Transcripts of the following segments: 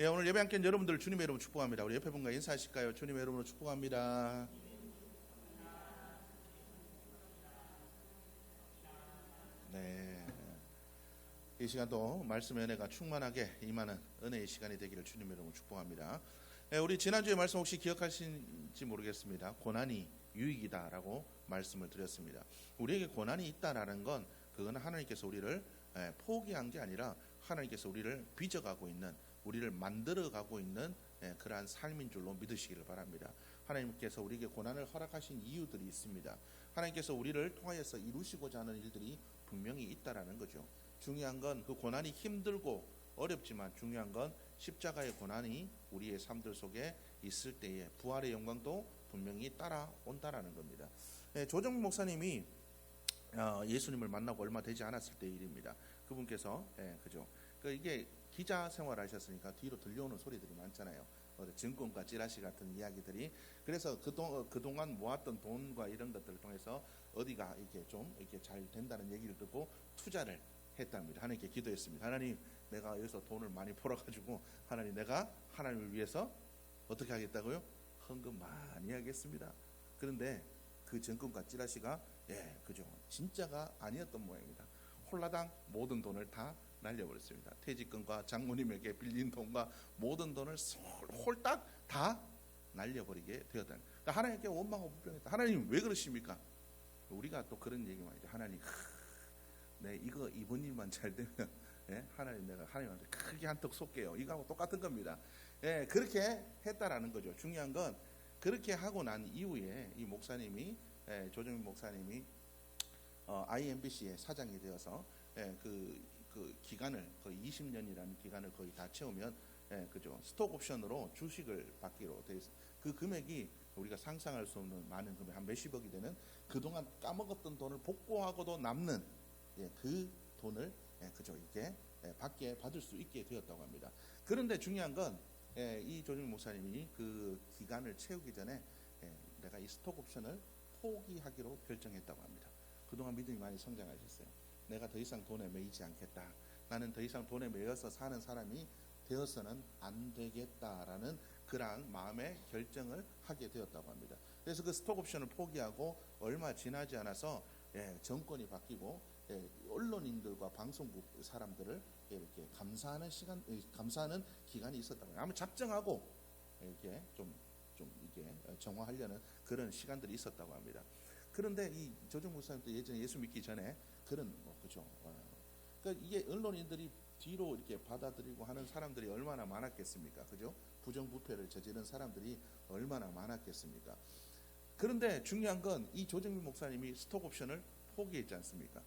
예, 오늘 예배 함께 여러분들 주님의 이름으로 축복합니다. 우리 옆에 분과 인사하실까요? 주님의 이름으로 축복합니다. 네. 이 시간도 말씀의 은혜가 충만하게 임하는 은혜의 시간이 되기를 주님의 이름으로 축복합니다. 예, 우리 지난주에 말씀 혹시 기억하신지 모르겠습니다. 고난이 유익이다라고 말씀을 드렸습니다. 우리에게 고난이 있다라는 건 그건 하나님께서 우리를 예, 포기한 게 아니라 하나님께서 우리를 빚어가고 있는 우리를 만들어 가고 있는 예, 그러한 삶인 줄로 믿으시기를 바랍니다. 하나님께서 우리에게 고난을 허락하신 이유들이 있습니다. 하나님께서 우리를 통하여서 이루시고자 하는 일들이 분명히 있다라는 거죠. 중요한 건 그 고난이 힘들고 어렵지만 중요한 건 십자가의 고난이 우리의 삶들 속에 있을 때에 부활의 영광도 분명히 따라온다라는 겁니다. 예, 조정 목사님이 어, 예수님을 만나고 얼마 되지 않았을 때 일입니다. 그분께서 예, 그죠. 그 이게 기자 생활하셨으니까 뒤로 들려오는 소리들이 많잖아요. 어, 증권과 찌라시 같은 이야기들이 그래서 그동 어, 그동안 모았던 돈과 이런 것들을 통해서 어디가 이게 좀 이렇게 잘 된다는 얘기를 듣고 투자를 했답니다. 하나님께 기도했습니다. 하나님, 내가 여기서 돈을 많이 벌어가지고 하나님 내가 하나님을 위해서 어떻게 하겠다고요? 헌금 많이 하겠습니다. 그런데 그 증권가 찌라시가 예, 그죠. 진짜가 아니었던 모양입니다. 홀라당 모든 돈을 다 날려버렸습니다. 퇴직금과 장모님에게 빌린 돈과 모든 돈을 홀딱 다 날려버리게 되었다. 그러니까 하나님께 원망하고 불평했다. 하나님 왜 그러십니까? 우리가 또 그런 얘기 많이 죠 하나님, 네 이거 이번 일만 잘 되면 예, 하나님 내가 하나님한테 크게 한턱 쏠게요. 이거하고 똑같은 겁니다. 예, 그렇게 했다라는 거죠. 중요한 건 그렇게 하고 난 이후에 이 목사님이 예, 조정민 목사님이 어, IMBC의 사장이 되어서 예, 그, 그 기간을 거의 20년이라는 기간을 거의 다 채우면 예, 그죠 스톡 옵션으로 주식을 받기로 돼 있어. 그 금액이 우리가 상상할 수 없는 많은 금액 한 몇십억이 되는 그동안 까먹었던 돈을 복구하고도 남는 예, 그 돈을 예, 그죠 이게 예, 받게 받을 수 있게 되었다고 합니다. 그런데 중요한 건 예, 이 조정 목사님이 그 기간을 채우기 전에 예, 내가 이 스톡 옵션을 포기하기로 결정했다고 합니다. 그동안 믿음이 많이 성장하셨어요. 내가 더 이상 돈에 매이지 않겠다. 나는 더 이상 돈에 매여서 사는 사람이 되어서는 안 되겠다라는 그러한 마음의 결정을 하게 되었다고 합니다. 그래서 그 스톡 옵션을 포기하고 얼마 지나지 않아서 예, 정권이 바뀌고 예, 언론인들과 방송국 사람들을 이렇게 감사하는 시간, 예, 감사하는 기간이 있었다고 해요. 아마 작정하고 이렇게 좀, 좀 이게 정화하려는 그런 시간들이 있었다고 합니다. 그런데 이 조정 목사님도 예전에 예수 믿기 전에 그런 뭐 그죠. 그러니까 이게 언론인들이 뒤로 이렇게 받아들이고 하는 사람들이 얼마나 많았겠습니까? 그죠? 부정부패를 저지른 사람들이 얼마나 많았겠습니까? 그런데 중요한 건 이 조정민 목사님이 스톡 옵션을 포기했지 않습니까?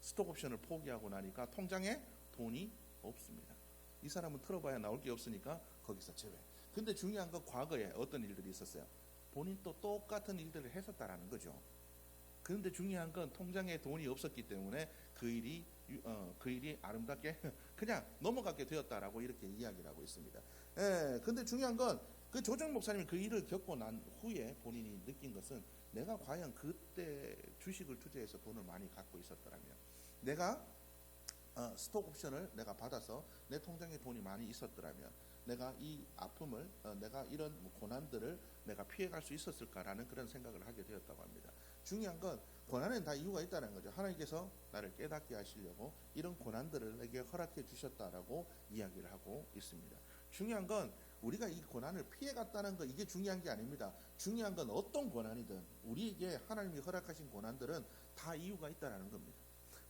스톡 옵션을 포기하고 나니까 통장에 돈이 없습니다. 이 사람은 틀어봐야 나올 게 없으니까 거기서 제외. 근데 중요한 건 과거에 어떤 일들이 있었어요. 본인도 똑같은 일들을 했었다라는 거죠. 그런데 중요한 건 통장에 돈이 없었기 때문에 그 일이 어, 그 일이 아름답게 그냥 넘어가게 되었다라고 이렇게 이야기를 하고 있습니다. 예, 근데 중요한 건 그 조정 목사님이 그 일을 겪고 난 후에 본인이 느낀 것은 내가 과연 그때 주식을 투자해서 돈을 많이 갖고 있었더라면 내가 어, 스톡 옵션을 내가 받아서 내 통장에 돈이 많이 있었더라면 내가 이 아픔을 어, 내가 이런 고난들을 내가 피해갈 수 있었을까라는 그런 생각을 하게 되었다고 합니다. 중요한 건 고난에는 다 이유가 있다는 거죠. 하나님께서 나를 깨닫게 하시려고 이런 고난들을 내게 허락해 주셨다라고 이야기를 하고 있습니다. 중요한 건 우리가 이 고난을 피해갔다는 거 이게 중요한 게 아닙니다. 중요한 건 어떤 고난이든 우리에게 하나님이 허락하신 고난들은 다 이유가 있다는 겁니다.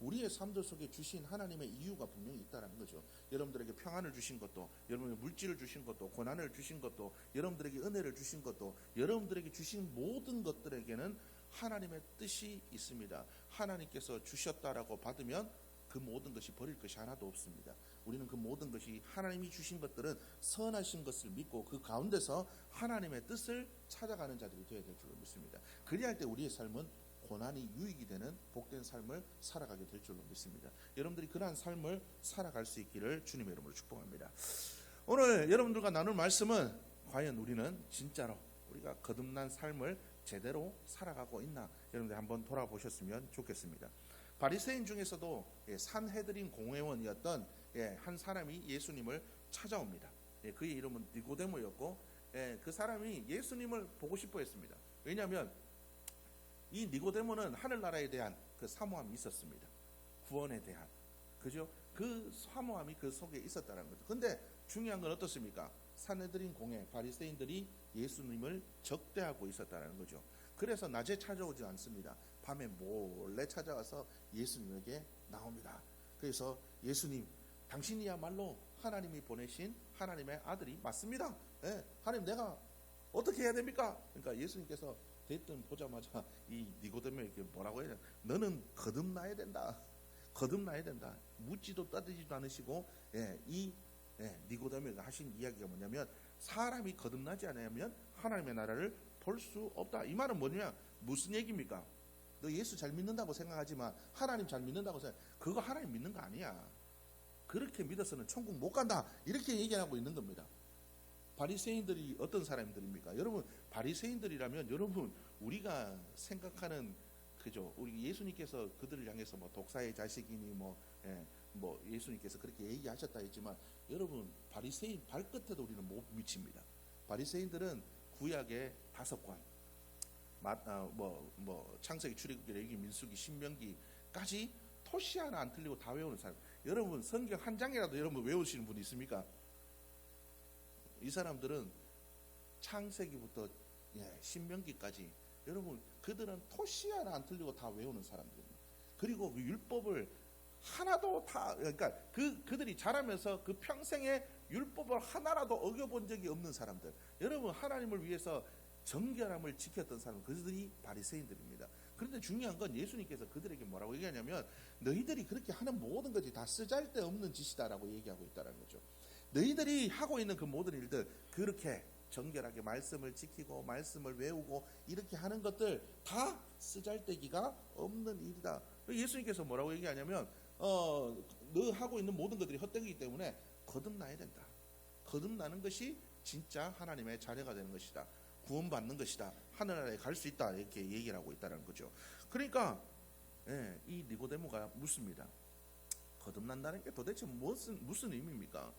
우리의 삶들 속에 주신 하나님의 이유가 분명히 있다는 거죠. 여러분들에게 평안을 주신 것도, 여러분에게 물질을 주신 것도, 고난을 주신 것도, 여러분들에게 은혜를 주신 것도, 여러분들에게 주신 모든 것들에게는 하나님의 뜻이 있습니다. 하나님께서 주셨다라고 받으면 그 모든 것이 버릴 것이 하나도 없습니다. 우리는 그 모든 것이 하나님이 주신 것들은 선하신 것을 믿고 그 가운데서 하나님의 뜻을 찾아가는 자들이 되어야 될 줄로 믿습니다. 그리할 때 우리의 삶은 고난이 유익이 되는 복된 삶을 살아가게 될 줄로 믿습니다. 여러분들이 그러한 삶을 살아갈 수 있기를 주님의 이름으로 축복합니다. 오늘 여러분들과 나눌 말씀은 과연 우리는 진짜로 우리가 거듭난 삶을 제대로 살아가고 있나 여러분들 한번 돌아보셨으면 좋겠습니다. 바리새인 중에서도 예, 산헤드린 공회원이었던 예, 한 사람이 예수님을 찾아옵니다. 예, 그의 이름은 니고데모였고 예, 그 사람이 예수님을 보고 싶어했습니다. 왜냐하면 이 니고데모는 하늘나라에 대한 그 사모함이 있었습니다. 구원에 대한 그죠? 그 사모함이 그 속에 있었다는 거죠. 근데 중요한 건 어떻습니까? 사내들인 공회 바리새인들이 예수님을 적대하고 있었다는 거죠. 그래서 낮에 찾아오지 않습니다. 밤에 몰래 찾아와서 예수님에게 나옵니다. 그래서 예수님, 당신이야말로 하나님이 보내신 하나님의 아들이 맞습니다. 예, 하나님 내가 어떻게 해야 됩니까? 그러니까 예수님께서 대뜸 보자마자 이 니고데모에게 뭐라고 해야 되나? 너는 거듭나야 된다. 거듭나야 된다. 묻지도 따지지도 않으시고 예, 이 예, 니고데모가 하신 이야기가 뭐냐면 사람이 거듭나지 않으면 하나님의 나라를 볼 수 없다. 이 말은 뭐냐? 무슨 얘기입니까? 너 예수 잘 믿는다고 생각하지만 하나님 잘 믿는다고 생각. 그거 하나님 믿는 거 아니야. 그렇게 믿어서는 천국 못 간다. 이렇게 얘기하고 있는 겁니다. 바리새인들이 어떤 사람들입니까? 여러분 바리새인들이라면 여러분 우리가 생각하는 그죠? 우리 예수님께서 그들을 향해서 뭐 독사의 자식이니 뭐, 예, 뭐 예수님께서 그렇게 얘기하셨다 했지만 여러분 바리새인 발끝에도 우리는 못 미칩니다. 바리새인들은 구약의 다섯 관, 아, 뭐, 뭐 창세기, 출애굽기, 레위기, 민수기, 신명기까지 토시 하나 안 틀리고 다 외우는 사람. 여러분 성경 한 장이라도 여러분 외우시는 분 있습니까? 이 사람들은 창세기부터 예, 신명기까지 여러분 그들은 토시 하나 안 틀리고 다 외우는 사람들입니다. 그리고 그 율법을 하나도 다 그러니까 그 그들이 자라면서 그 평생에 율법을 하나라도 어겨본 적이 없는 사람들. 여러분 하나님을 위해서 정결함을 지켰던 사람 그들이 바리새인들입니다. 그런데 중요한 건 예수님께서 그들에게 뭐라고 얘기하냐면 너희들이 그렇게 하는 모든 것이 다 쓰잘데없는 짓이다라고 얘기하고 있다는 거죠. 너희들이 하고 있는 그 모든 일들 그렇게 정결하게 말씀을 지키고 말씀을 외우고 이렇게 하는 것들 다 쓰잘데기가 없는 일이다. 예수님께서 뭐라고 얘기하냐면 어, 너 하고 있는 모든 것들이 헛되기 때문에 거듭나야 된다. 거듭나는 것이 진짜 하나님의 자녀가 되는 것이다. 구원받는 것이다. 하늘나라에 갈 수 있다. 이렇게 얘기를 하고 있다는 거죠. 그러니까 예, 이 니고데모가 묻습니다. 거듭난다는 게 도대체 무슨 무슨 의미입니까?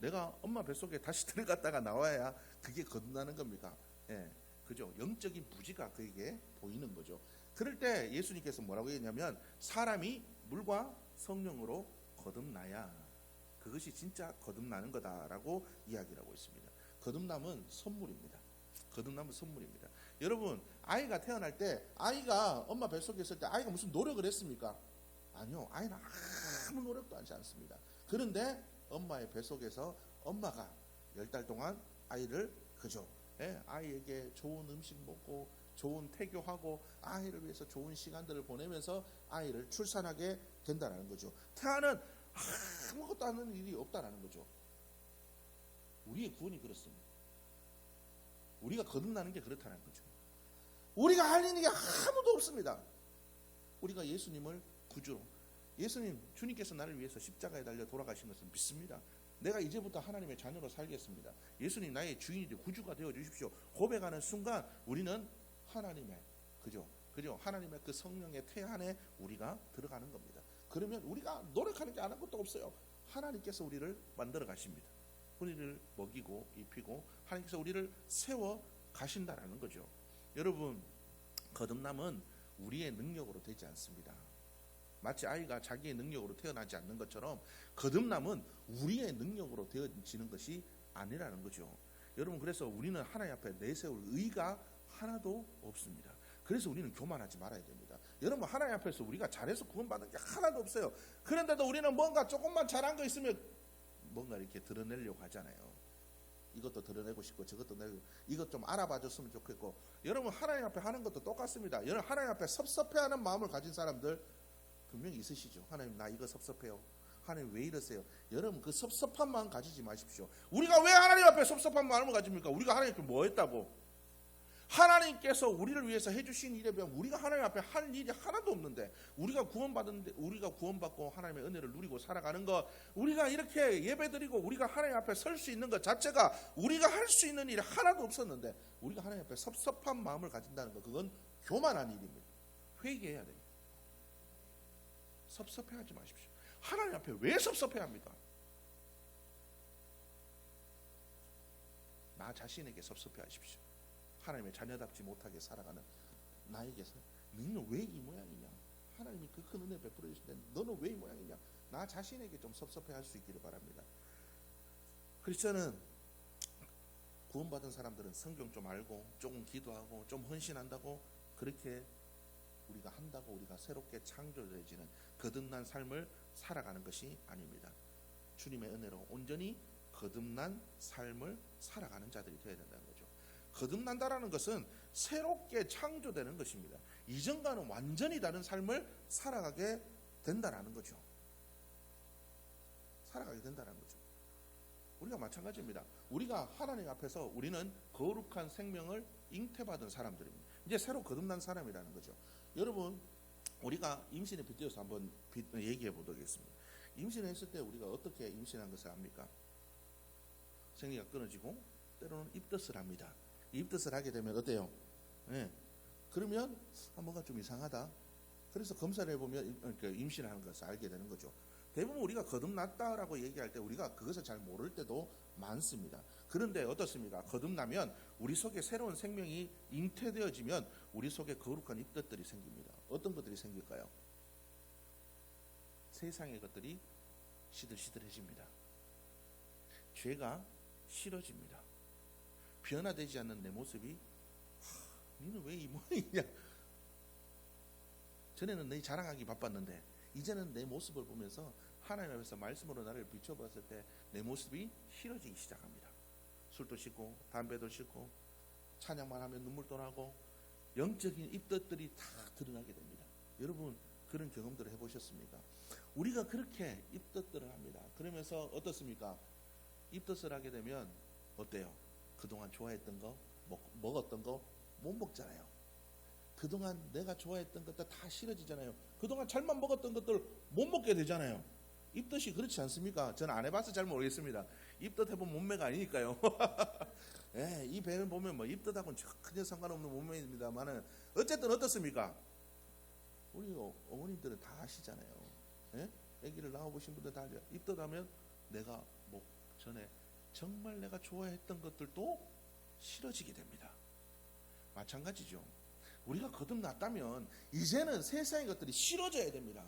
내가 엄마 뱃속에 다시 들어갔다가 나와야 그게 거듭나는 겁니까? 예, 그죠? 영적인 부지가 그에게 보이는 거죠. 그럴 때 예수님께서 뭐라고 했냐면 사람이 물과 성령으로 거듭나야 그것이 진짜 거듭나는 거다라고 이야기를 하고 있습니다. 거듭남은 선물입니다. 거듭남은 선물입니다. 여러분 아이가 태어날 때 아이가 엄마 뱃속에 있을 때 아이가 무슨 노력을 했습니까? 아니요. 아이는 아무 노력도 하지 않습니다. 그런데 엄마의 뱃속에서 엄마가 열 달 동안 아이를 그죠? 예, 아이에게 좋은 음식 먹고 좋은 태교하고 아이를 위해서 좋은 시간들을 보내면서 아이를 출산하게 된다는 거죠. 태아는 아무것도 하는 일이 없다라는 거죠. 우리의 구원이 그렇습니다. 우리가 거듭나는 게 그렇다는 거죠. 우리가 할 일이 아무도 없습니다. 우리가 예수님을 구주로 예수님 주님께서 나를 위해서 십자가에 달려 돌아가신 것을 믿습니다. 내가 이제부터 하나님의 자녀로 살겠습니다. 예수님 나의 주인이 되 구주가 되어 주십시오. 고백하는 순간 우리는 하나님의 그죠? 그죠? 하나님의 그 성령의 태 안에 우리가 들어가는 겁니다. 그러면 우리가 노력하는 게 아무것도 없어요. 하나님께서 우리를 만들어 가십니다. 우리를 먹이고 입히고 하나님께서 우리를 세워 가신다라는 거죠. 여러분 거듭남은 우리의 능력으로 되지 않습니다. 마치 아이가 자기의 능력으로 태어나지 않는 것처럼 거듭남은 우리의 능력으로 되어지는 것이 아니라는 거죠. 여러분 그래서 우리는 하나님 앞에 내세울 의가 하나도 없습니다. 그래서 우리는 교만하지 말아야 됩니다. 여러분 하나님 앞에서 우리가 잘해서 구원받은 게 하나도 없어요. 그런데도 우리는 뭔가 조금만 잘한 거 있으면 뭔가 이렇게 드러내려고 하잖아요. 이것도 드러내고 싶고 저것도 내고 이것 좀 알아봐 줬으면 좋겠고 여러분 하나님 앞에 하는 것도 똑같습니다. 여러분 하나님 앞에 섭섭해하는 마음을 가진 사람들 분명히 있으시죠. 하나님 나 이거 섭섭해요. 하나님 왜 이러세요? 여러분 그 섭섭한 마음 가지지 마십시오. 우리가 왜 하나님 앞에 섭섭한 마음을 가집니까? 우리가 하나님께 뭐 했다고? 하나님께서 우리를 위해서 해주신 일에 비하면 우리가 하나님 앞에 할 일이 하나도 없는데 우리가 구원받은데 우리가 구원받고 하나님의 은혜를 누리고 살아가는 것 우리가 이렇게 예배드리고 우리가 하나님 앞에 설 수 있는 것 자체가 우리가 할 수 있는 일이 하나도 없었는데 우리가 하나님 앞에 섭섭한 마음을 가진다는 것 그건 교만한 일입니다. 회개해야 됩니다. 섭섭해하지 마십시오. 하나님 앞에 왜 섭섭해합니까? 나 자신에게 섭섭해하십시오. 하나님의 자녀답지 못하게 살아가는 나에게서 너는 왜 이 모양이냐? 하나님이 그 큰 은혜 베풀어 주신데 너는 왜 이 모양이냐? 나 자신에게 좀 섭섭해할 수 있기를 바랍니다. 크리스천은 구원받은 사람들은 성경 좀 알고 조금 기도하고 좀 헌신한다고 그렇게 우리가 한다고 우리가 새롭게 창조되어지는 거듭난 삶을 살아가는 것이 아닙니다. 주님의 은혜로 온전히 거듭난 삶을 살아가는 자들이 되어야 거죠. 거듭난다라는 것은 새롭게 창조되는 것입니다. 이전과는 완전히 다른 삶을 살아가게 된다라는 거죠. 살아가게 된다는 거죠. 우리가 마찬가지입니다. 우리가 하나님 앞에서 우리는 거룩한 생명을 잉태받은 사람들입니다. 이제 새로 거듭난 사람이라는 거죠. 여러분, 우리가 임신에 빗대어서 한번 빗- 얘기해 보도록 하겠습니다. 임신했을 때 우리가 어떻게 임신한 것을 압니까? 생리가 끊어지고 때로는 입덧을 합니다. 입덧을 하게 되면 어때요? 예. 그러면 아, 뭔가 좀 이상하다. 그래서 검사를 해보면 임- 그러니까 임신하는 것을 알게 되는 거죠. 대부분 우리가 거듭났다라고 얘기할 때 우리가 그것을 잘 모를 때도 많습니다. 그런데 어떻습니까? 거듭나면 우리 속에 새로운 생명이 잉태되어지면 우리 속에 거룩한 입덧들이 생깁니다. 어떤 것들이 생길까요? 세상의 것들이 시들시들해집니다. 죄가 싫어집니다. 변화되지 않는 내 모습이 하, 니는 왜 이 모양이냐? 전에는 내 자랑하기 바빴는데 이제는 내 모습을 보면서 하나님 앞에서 말씀으로 나를 비춰봤을 때 내 모습이 싫어지기 시작합니다. 술도 씻고 담배도 씻고 찬양만 하면 눈물도 나고 영적인 입덧들이 다 드러나게 됩니다. 여러분 그런 경험들을 해보셨습니까? 우리가 그렇게 입덧들을 합니다. 그러면서 어떻습니까? 입덧을 하게 되면 어때요? 그동안 좋아했던 거, 먹, 먹었던 거 못 먹잖아요. 그동안 내가 좋아했던 것들 다 싫어지잖아요. 그동안 잘만 먹었던 것들 못 먹게 되잖아요. 입덧이 그렇지 않습니까? 저는 안 해봐서 잘 모르겠습니다. 입덧 해본 몸매가 아니니까요. 예, 이 배를 보면 뭐 입덧하고는 전혀 상관없는 몸매입니다만은 어쨌든 어떻습니까? 우리 어- 어머님들은 다 아시잖아요. 예? 아기를 낳아보신 분들 다 알죠. 입덧하면 내가 뭐 전에 정말 내가 좋아했던 것들도 싫어지게 됩니다. 마찬가지죠. 우리가 거듭났다면 이제는 세상의 것들이 싫어져야 됩니다.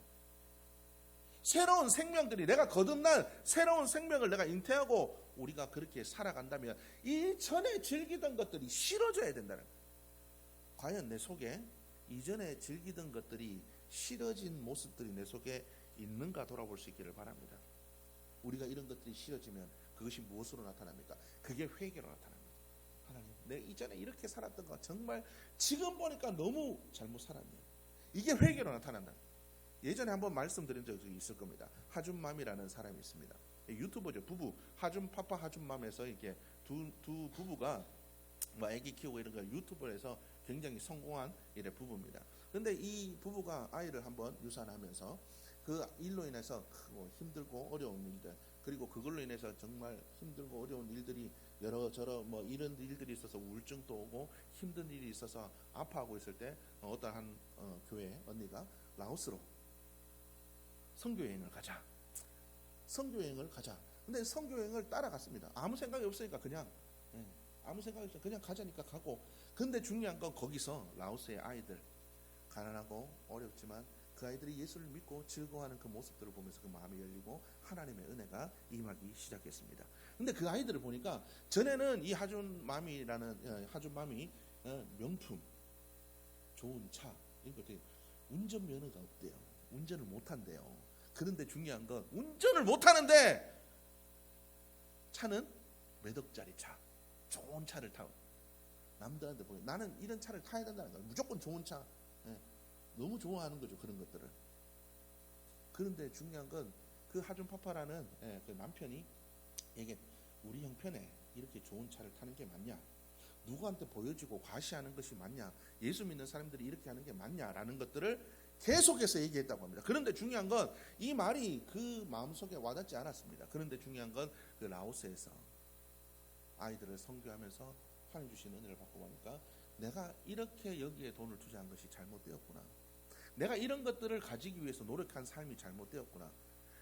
새로운 생명들이 내가 거듭난 새로운 생명을 내가 잉태하고 우리가 그렇게 살아간다면 이 전에 즐기던 것들이 싫어져야 된다는. 과연 내 속에 이전에 즐기던 것들이 싫어진 모습들이 내 속에 있는가 돌아볼 수 있기를 바랍니다. 우리가 이런 것들이 싫어지면 그것이 무엇으로 나타납니까? 그게 회개로 나타납니다. 하나님, 내 이전에 이렇게 살았던 거 정말 지금 보니까 너무 잘못 살았네. 이게 회개로 나타난다. 예전에 한번 말씀드린 적이 있을 겁니다. 하준맘이라는 사람이 있습니다. 유튜버죠, 부부. 하준 파파 하준맘에서 이렇게 두, 두 부부가 뭐 아기 키우고 이런 거 유튜브에서 굉장히 성공한 이래 부부입니다. 근데 이 부부가 아이를 한번 유산하면서 그 일로 인해서 뭐 힘들고 어려운 일들 그리고 그걸로 인해서 정말 힘들고 어려운 일들이 여러 저러 뭐 이런 일들이 있어서 우울증도 오고 힘든 일이 있어서 아파하고 있을 때 어떤 한 어, 교회 언니가 라오스로 선교 여행을 가자. 선교 여행을 가자. 근데 선교 여행을 따라갔습니다. 아무 생각이 없으니까 그냥 예, 아무 생각이 없으니까 그냥 가자니까 가고. 근데 중요한 건 거기서 라오스의 아이들 가난하고 어렵지만 그 아이들이 예수를 믿고 즐거워하는 그 모습들을 보면서 그 마음이 열리고 하나님의 은혜가 임하기 시작했습니다. 근데 그 아이들을 보니까 전에는 이 하준맘이라는 어, 하준맘이 어, 명품, 좋은 차 이런 것들이 운전 면허가 없대요. 운전을 못 한대요. 그런데 중요한 건 운전을 못 하는데 차는 몇 억짜리 차, 좋은 차를 타고 남들한테 보여. 나는 이런 차를 타야 된다는 거야. 무조건 좋은 차. 예. 너무 좋아하는 거죠 그런 것들을. 그런데 중요한 건 그 하준 파파라는 예, 그 남편이 이게 우리 형편에 이렇게 좋은 차를 타는 게 맞냐? 누구한테 보여주고 과시하는 것이 맞냐? 예수 믿는 사람들이 이렇게 하는 게 맞냐라는 것들을 계속해서 얘기했다고 합니다. 그런데 중요한 건 이 말이 그 마음속에 와닿지 않았습니다. 그런데 중요한 건 그 라오스에서 아이들을 선교하면서 하나님 주신 은혜를 받고 보니까 내가 이렇게 여기에 돈을 투자한 것이 잘못되었구나. 내가 이런 것들을 가지기 위해서 노력한 삶이 잘못되었구나.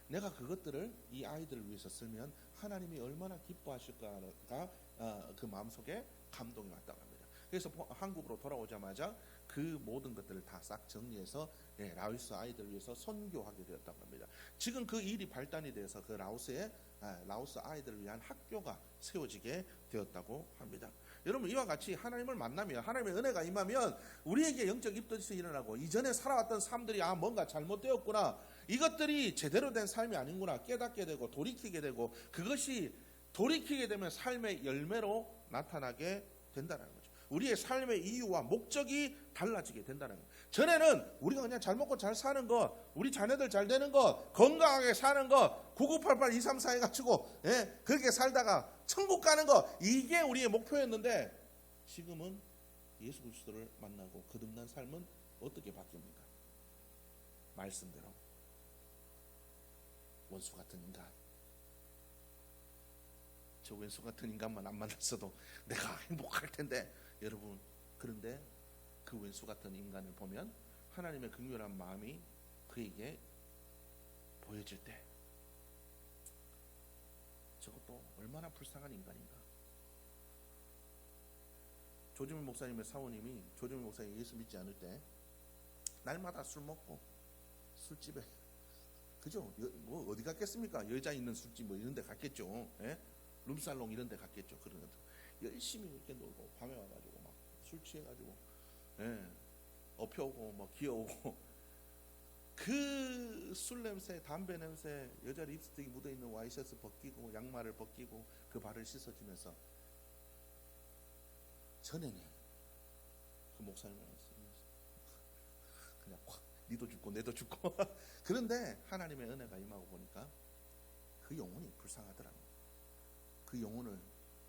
내가 그것들을 이 아이들을 위해서 쓰면 하나님이 얼마나 기뻐하실까가 어, 그 마음속에 감동이 왔다고 합니다. 그래서 포- 한국으로 돌아오자마자 그 모든 것들을 다 싹 정리해서 예, 라오스 아이들을 위해서 선교하게 되었다고 합니다. 지금 그 일이 발단이 돼서 그 라오스에 아, 라오스 아이들을 위한 학교가 세워지게 되었다고 합니다. 여러분 이와 같이 하나님을 만나면 하나님의 은혜가 임하면 우리에게 영적 입덧이 일어나고 이전에 살아왔던 삶들이 아 뭔가 잘못되었구나 이것들이 제대로 된 삶이 아닌구나 깨닫게 되고 돌이키게 되고 그것이 돌이키게 되면 삶의 열매로 나타나게 된다는 거죠. 우리의 삶의 이유와 목적이 달라지게 된다는 거예요. 전에는 우리가 그냥 잘 먹고 잘 사는 것, 우리 자녀들 잘 되는 것, 건강하게 사는 것, 9988 234 해가지고 예, 그렇게 살다가 천국 가는 것 이게 우리의 목표였는데 지금은 예수 그리스도를 만나고 거듭난 삶은 어떻게 바뀝니까? 말씀대로 원수 같은 인간. 저 원수 같은 인간만 안 만났어도 내가 행복할 텐데 여러분 그런데 그 원수 같은 인간을 보면 하나님의 극렬한 마음이 그에게 보여질 때 저것도 얼마나 불쌍한 인간인가. 조지민 목사님의 사모님이 조지민 목사님 예수 믿지 않을 때 날마다 술 먹고 술집에 그죠? 여- 뭐 어디 갔겠습니까? 여자 있는 술집 뭐 이런 데 갔겠죠. 예? 룸살롱 이런 데 갔겠죠. 그런 것 열심히 이렇게 놀고 밤에 와가지고 막 술 취해가지고 예. 업혀오고 뭐 기어오고 그 술 냄새, 담배 냄새, 여자 립스틱이 묻어 있는 와이셔츠 벗기고 양말을 벗기고 그 발을 씻어주면서 전에는 그 목사님을. 그냥 확 니도 죽고 내도 죽고 그런데 하나님의 은혜가 임하고 보니까 그 영혼이 불쌍하더라고. 그 영혼을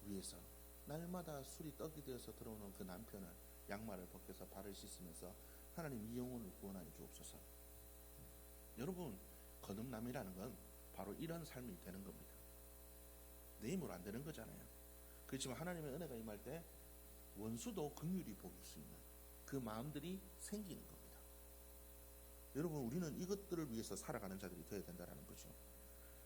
위해서 날마다 술이 떡이 되어서 들어오는 그 남편을 양말을 벗겨서 발을 씻으면서 하나님 이 영혼을 구원하여 주옵소서. 여러분 거듭남이라는 건 바로 이런 삶이 되는 겁니다. 내 힘으로 안 되는 거잖아요. 그렇지만 하나님의 은혜가 임할 때 원수도 긍휼히 보일 수 있는 그 마음들이 생기는 겁니다. 여러분 우리는 이것들을 위해서 살아가는 자들이 되어야 된다는 거죠.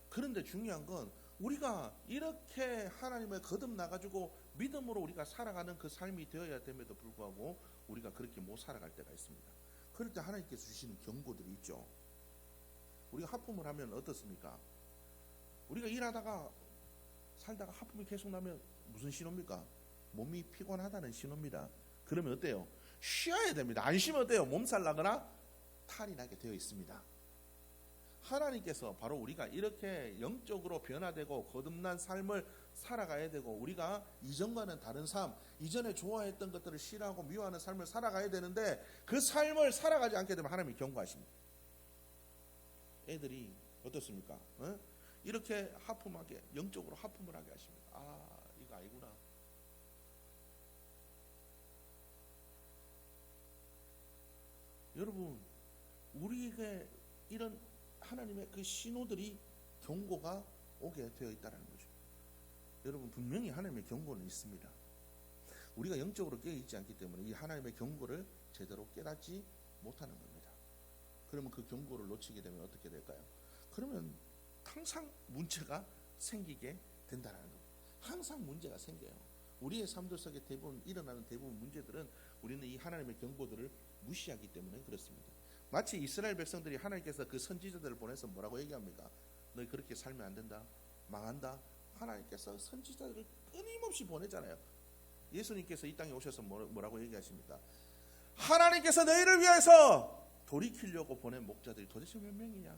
그런데 중요한 건 우리가 이렇게 하나님의 거듭 나가지고 믿음으로 우리가 살아가는 그 삶이 되어야 됨에도 불구하고 우리가 그렇게 못 살아갈 때가 있습니다. 그럴 때 하나님께서 주시는 경고들이 있죠. 우리가 하품을 하면 어떻습니까? 우리가 일하다가 살다가 하품이 계속 나면 무슨 신호입니까? 몸이 피곤하다는 신호입니다. 그러면 어때요? 쉬어야 됩니다. 안 쉬면 어때요? 몸살 나거나 탈이 나게 되어 있습니다. 하나님께서 바로 우리가 이렇게 영적으로 변화되고 거듭난 삶을 살아가야 되고 우리가 이전과는 다른 삶, 이전에 좋아했던 것들을 싫어하고 미워하는 삶을 살아가야 되는데 그 삶을 살아가지 않게 되면 하나님이 경고하십니다. 애들이 어떻습니까? 어? 이렇게 하품하게 영적으로 하품을 하게 하십니다. 아 이거 아니구나. 여러분 우리에게 이런 하나님의 그 신호들이 경고가 오게 되어 있다는 거죠. 여러분 분명히 하나님의 경고는 있습니다. 우리가 영적으로 깨어 있지 않기 때문에 이 하나님의 경고를 제대로 깨닫지 못하는 겁니다. 그러면 그 경고를 놓치게 되면 어떻게 될까요? 그러면 항상 문제가 생기게 된다는 겁니다. 항상 문제가 생겨요. 우리의 삶들 속에 대부분 일어나는 대부분 문제들은 우리는 이 하나님의 경고들을 무시하기 때문에 그렇습니다. 마치 이스라엘 백성들이 하나님께서 그 선지자들을 보내서 뭐라고 얘기합니까? 너희 그렇게 살면 안 된다. 망한다. 하나님께서 선지자들을 끊임없이 보내잖아요. 예수님께서 이 땅에 오셔서 뭐- 뭐라고 얘기하십니까? 하나님께서 너희를 위해서 돌이키려고 보낸 목자들이 도대체 몇 명이냐?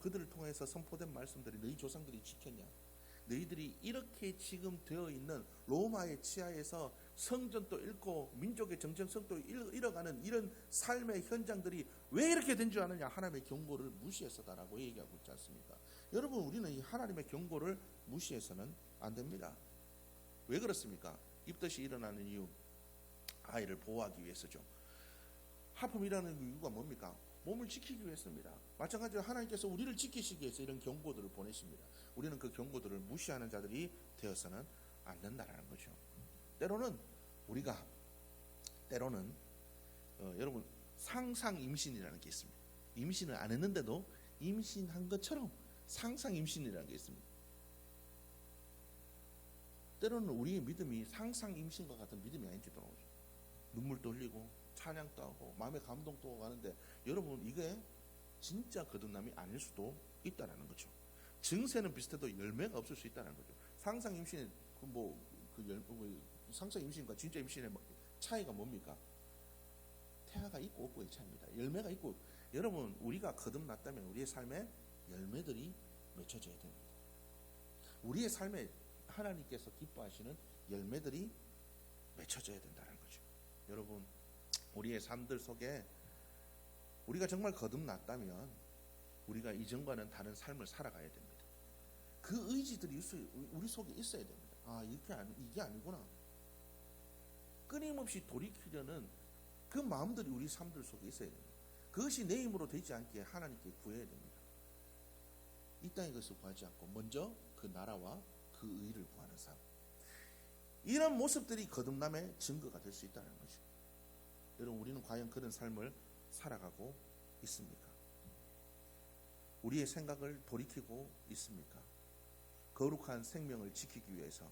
그들을 통해서 선포된 말씀들이 너희 조상들이 지켰냐? 너희들이 이렇게 지금 되어 있는 로마의 치하에서 성전도 잃고 민족의 정체성도 잃- 잃어가는 이런 삶의 현장들이 왜 이렇게 된 줄 아느냐? 하나님의 경고를 무시해서다라고 얘기하고 있지 않습니까? 여러분 우리는 이 하나님의 경고를 무시해서는 안 됩니다. 왜 그렇습니까? 입덧이 일어나는 이유 아이를 보호하기 위해서죠. 하품이라는 이유가 뭡니까? 몸을 지키기 위해서입니다. 마찬가지로 하나님께서 우리를 지키시기 위해서 이런 경고들을 보내십니다. 우리는 그 경고들을 무시하는 자들이 되어서는 안 된다라는 거죠. 때로는 우리가 때로는 어, 여러분 상상 임신이라는 게 있습니다. 임신을 안 했는데도 임신한 것처럼 상상 임신이라는 게 있습니다. 때로는 우리의 믿음이 상상 임신과 같은 믿음이 아닌지도 모르죠. 눈물도 흘리고 찬양도 하고 마음의 감동도 하는데 여러분 이게 진짜 거듭남이 아닐 수도 있다라는 거죠. 증세는 비슷해도 열매가 없을 수 있다는 거죠. 상상 임신의 그뭐그 그 상상 임신과 진짜 임신의 뭐 차이가 뭡니까? 태아가 있고 없고의 차이입니다. 열매가 있고 여러분 우리가 거듭났다면 우리의 삶에 열매들이 맺혀져야 됩니다. 우리의 삶에 하나님께서 기뻐하시는 열매들이 맺혀져야 된다는 거죠. 여러분 우리의 삶들 속에 우리가 정말 거듭났다면 우리가 이전과는 다른 삶을 살아가야 됩니다. 그 의지들이 우리 속에 있어야 됩니다. 아 이게 아니 이게 아니구나. 끊임없이 돌이키려는 그 마음들이 우리 삶들 속에 있어야 됩니다. 그것이 내 힘으로 되지 않게 하나님께 구해야 됩니다. 이 땅의 것을 구하지 않고 먼저 그 나라와 그 의를 구하는 삶. 이런 모습들이 거듭남의 증거가 될 수 있다는 거죠. 여러분 우리는 과연 그런 삶을 살아가고 있습니까? 우리의 생각을 돌이키고 있습니까? 거룩한 생명을 지키기 위해서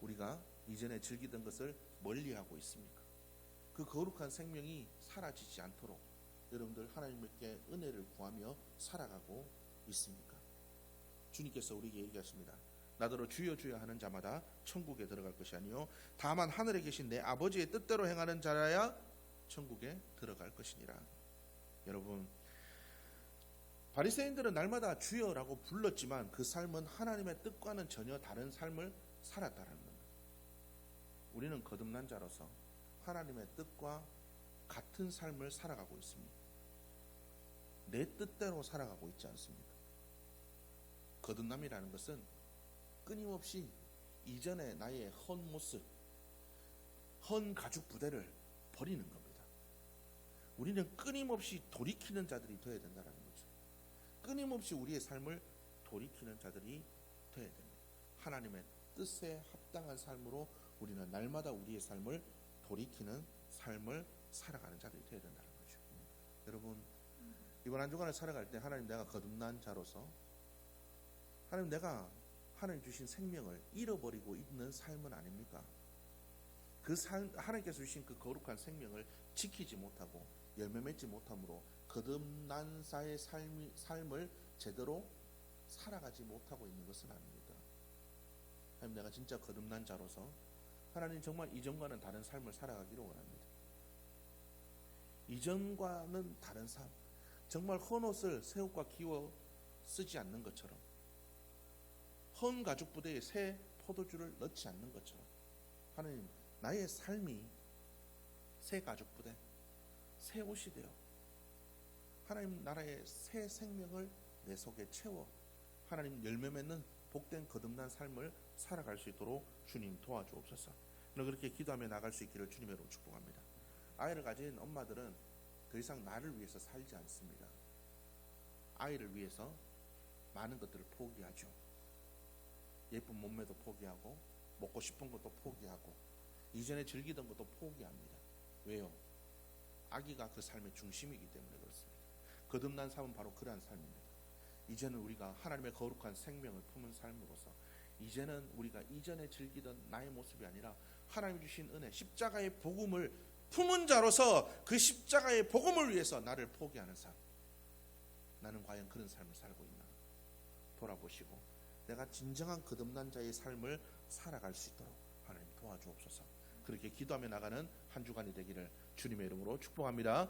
우리가 이전에 즐기던 것을 멀리하고 있습니까? 그 거룩한 생명이 사라지지 않도록 여러분들 하나님께 은혜를 구하며 살아가고 있습니까? 주님께서 우리에게 얘기하십니다. 나더러 주여 주여 하는 자마다 천국에 들어갈 것이 아니요 다만 하늘에 계신 내 아버지의 뜻대로 행하는 자라야 천국에 들어갈 것이니라. 여러분 바리새인들은 날마다 주여라고 불렀지만 그 삶은 하나님의 뜻과는 전혀 다른 삶을 살았다는 겁니다. 우리는 거듭난 자로서 하나님의 뜻과 같은 삶을 살아가고 있습니다. 내 뜻대로 살아가고 있지 않습니다. 거듭남이라는 것은 끊임없이 이전의 나의 헌 모습, 헌 가죽 부대를 버리는 겁니다. 우리는 끊임없이 돌이키는 자들이 되어야 된다는 거죠. 끊임없이 우리의 삶을 돌이키는 자들이 되어야 됩니다. 하나님의 뜻에 합당한 삶으로 우리는 날마다 우리의 삶을 돌이키는 삶을 살아가는 자들이 되어야 된다는 거죠. 여러분 이번 한 주간을 살아갈 때 하나님 내가 거듭난 자로서 하나님 내가 하나님 주신 생명을 잃어버리고 있는 삶은 아닙니까? 그 삶, 하나님께서 주신 그 거룩한 생명을 지키지 못하고 열매 맺지 못함으로 거듭난 자의 삶, 삶을 제대로 살아가지 못하고 있는 것은 아닙니다. 하나님 내가 진짜 거듭난 자로서 하나님 정말 이전과는 다른 삶을 살아가기를 원합니다. 이전과는 다른 삶, 정말 헌 옷을 새 옷과 기워 쓰지 않는 것처럼 헌 가죽 부대에 새 포도주를 넣지 않는 것처럼 하나님 나의 삶이 새 가죽 부대, 새 옷이 되어 하나님 나라의 새 생명을 내 속에 채워 하나님 열매 맺는 복된 거듭난 삶을 살아갈 수 있도록 주님 도와주옵소서. 그렇게 기도하며 나갈 수 있기를 주님으로 축복합니다. 아이를 가진 엄마들은 더 이상 나를 위해서 살지 않습니다. 아이를 위해서 많은 것들을 포기하죠. 예쁜 몸매도 포기하고 먹고 싶은 것도 포기하고 이전에 즐기던 것도 포기합니다. 왜요? 아기가 그 삶의 중심이기 때문에 그렇습니다. 거듭난 삶은 바로 그러한 삶입니다. 이제는 우리가 하나님의 거룩한 생명을 품은 삶으로서 이제는 우리가 이전에 즐기던 나의 모습이 아니라 하나님 주신 은혜 십자가의 복음을 품은 자로서 그 십자가의 복음을 위해서 나를 포기하는 삶. 나는 과연 그런 삶을 살고 있나? 돌아보시고 내가 진정한 거듭난 자의 삶을 살아갈 수 있도록 하나님 도와주옵소서. 그렇게 기도하며 나가는 한 주간이 되기를 주님의 이름으로 축복합니다.